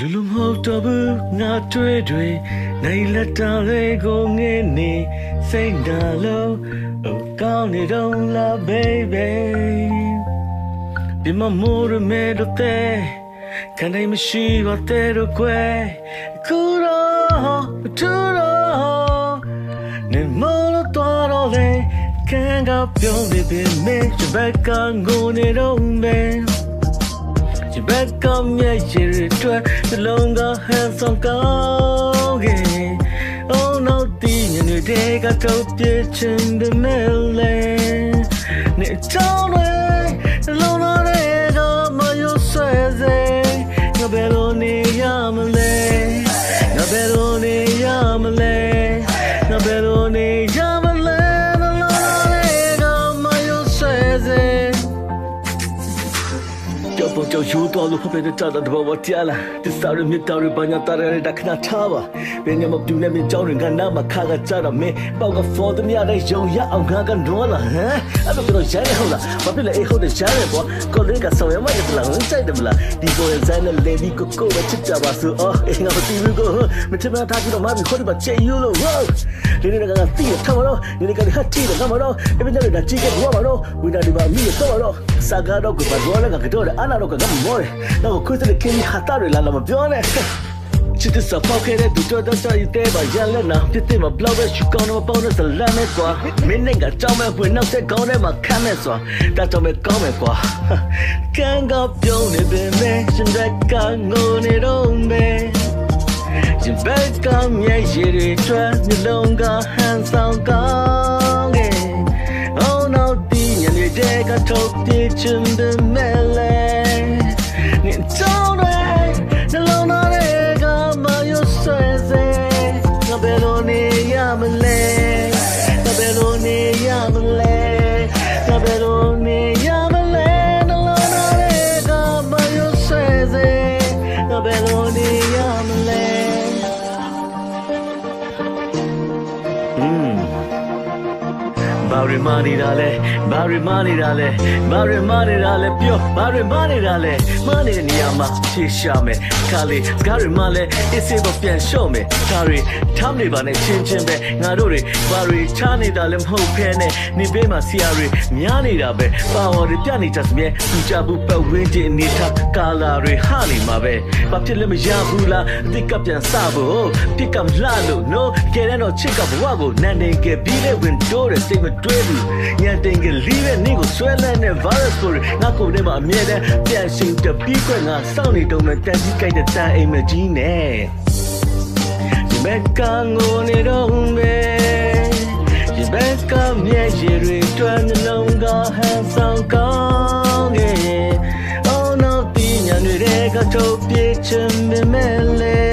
လူလုံးမဟုတ်တော့ဘူးငါတွေ့တွေ့နိုင်လက်တော်လေးကိုငဲနေစိတ်ဓာလုံးအကောင်းနေတော့လား baby ပြမမိုးရမဲတော့တဲ့ ခံနိုင်မရှိပါတဲ့တော့ကွယ်ခုတော့ထူတော့နေမလို့တော့တော့လေခံကပြုံးနေပြီမေချဘက်ကငိုနေတော့မဲဒီဘက်ကမြဲရည်တွေနှလုံးကဟန်ဆောင်ကောင်းကင် Oh no ဒီညနေတည်းကတော့ပြချင်တယ်မဲလေနေချောင်းတွေနှလုံးသား ကြောက်ပေါ်ကြောက်ရိုးတော်လို့ဖပဲတဲ့တာတဲ့ဘောတရားလာဒီစားရမြတ်တော်ရပညာတာရတဲ့ခဏထားပါဘယ်ညမပြူနေမြကြောင်းရင်ကနာမခါကကြတာမင်းပေါကဖော်တဲ့မြတဲ့ယုံရအောင်ငါကတော့လာဟမ်အဲ့လိုတော့ရိုင်းဟုတ်လားဘာဖြစ်လဲအေးဟုတ်တယ်ရှားတယ်ပေါ့ကိုလေးကဆောင်းရမရတလားဝင်ဆိုင်တယ်မလားဒီကိုရဇန်နဲ့လေဒီကိုကိုဝချစ်ကြပါစို့အော်အေးငါမသိဘူးကိုမထမထားကြည့်တော့မမခေါ်ဒီပါချေယူလို့ဝေါဒီနေ့ကငါတီးထားမလို့ဒီနေ့ကဟတ်တီးတယ်ငါမလို့အပြင်လည်းကြည့်ကြဘောမလို့ဝိနာဒီပါမိတော့တော့စာကားတော့ ကဘာတော့လည်းကတော့အနာတော့ကငါမော်တယ်တော့ခွေးတဲ့ကင်းဟာတာရလာလာမပြောနဲ့ချစ်တဲ့စပောက်ခဲ့တဲ့သူတော်တော်တော်ရေးတဲ့ပါရလက်နာပြစ်တဲ့မှာဘလောက်ပဲရှူကောင်းတော့ပေါင်းတဲ့ဇလန်နဲ့ကွာမင်းနဲ့ကကြောင်းမဲ့ဝင်နောက်တဲ့ကောင်းတဲ့မှာခမ်းမဲ့စွာတတ်တော်မဲ့ကောင်းမဲ့ကွာကန်ကပြုံးနေပင်မဲ့ရှင်တဲ့ကငိုနေတော့မဲ့ရင်ဘက်ကမြဲရည်တွေထွက်နှလုံးကဟန်ဆောင်ကောင်း တည်းကထုတ်ပြချင်တယ်မဲ့လေနေတော့တယ်နှလုံးသားတွေကမယုဆွဲစေငါဘယ်လိုနေရမလဲငါဘယ်လိုနေရမလဲငါဘယ်လိုနေရမလဲနှလုံးသားတွေကမယုဆွဲစေငါဘယ်လိုနေရမလဲ ဘာရမနေတာလဲဘာရမနေတာလဲဘာရမနေတာလဲပြောဘာရမနေတာလဲမနေတဲ့နေရာမှာဖြေရှာမယ်ခါလေးစကားရမလဲအစ်စေတော့ပြန်လျှော့မယ်ဒါရီထားမနေပါနဲ့ချင်းချင်းပဲငါတို့တွေဘာရီချားနေတာလဲမဟုတ်ဖဲနဲ့နေပေးမှာဆီယာရီများနေတာပဲပါဝါတွေပြနေတတ်စမြဲသူကြဘူးပတ်ဝင်းကျင်အနေထားကာလာတွေဟာနေမှာပဲဘာဖြစ်လဲမရဘူးလားအစ်ကပြန်စဖို့ပြစ်ကမလှလို့ no ကဲတဲ့တော့ချစ်ကဘဝကိုနန်နေကပြီးတဲ့ဝင်တိုးတဲ့စိတ်မတွဲဘူးညံတင်ကလေးတဲ့နေ့ကိုဆွဲလန်းတဲ့ virus ကိုငါကိုယ်ထဲမှာအမြဲတမ်းပြန်ရှင်တပြီးခွဲငါစောင့်နေတော့မှတန်ကြီးကြိုက်တဲ့တန်အိမ်မကြီးနဲ့ဒီဘက်ကငိုနေတော့မယ်ဒီဘက်ကမျက်ရည်တွေတွန်းနှလုံးကဟန်ဆောင်ကောင်းကင် Oh no ဒီညနေတွေကထုတ်ပြချင်ပေမဲ့လေ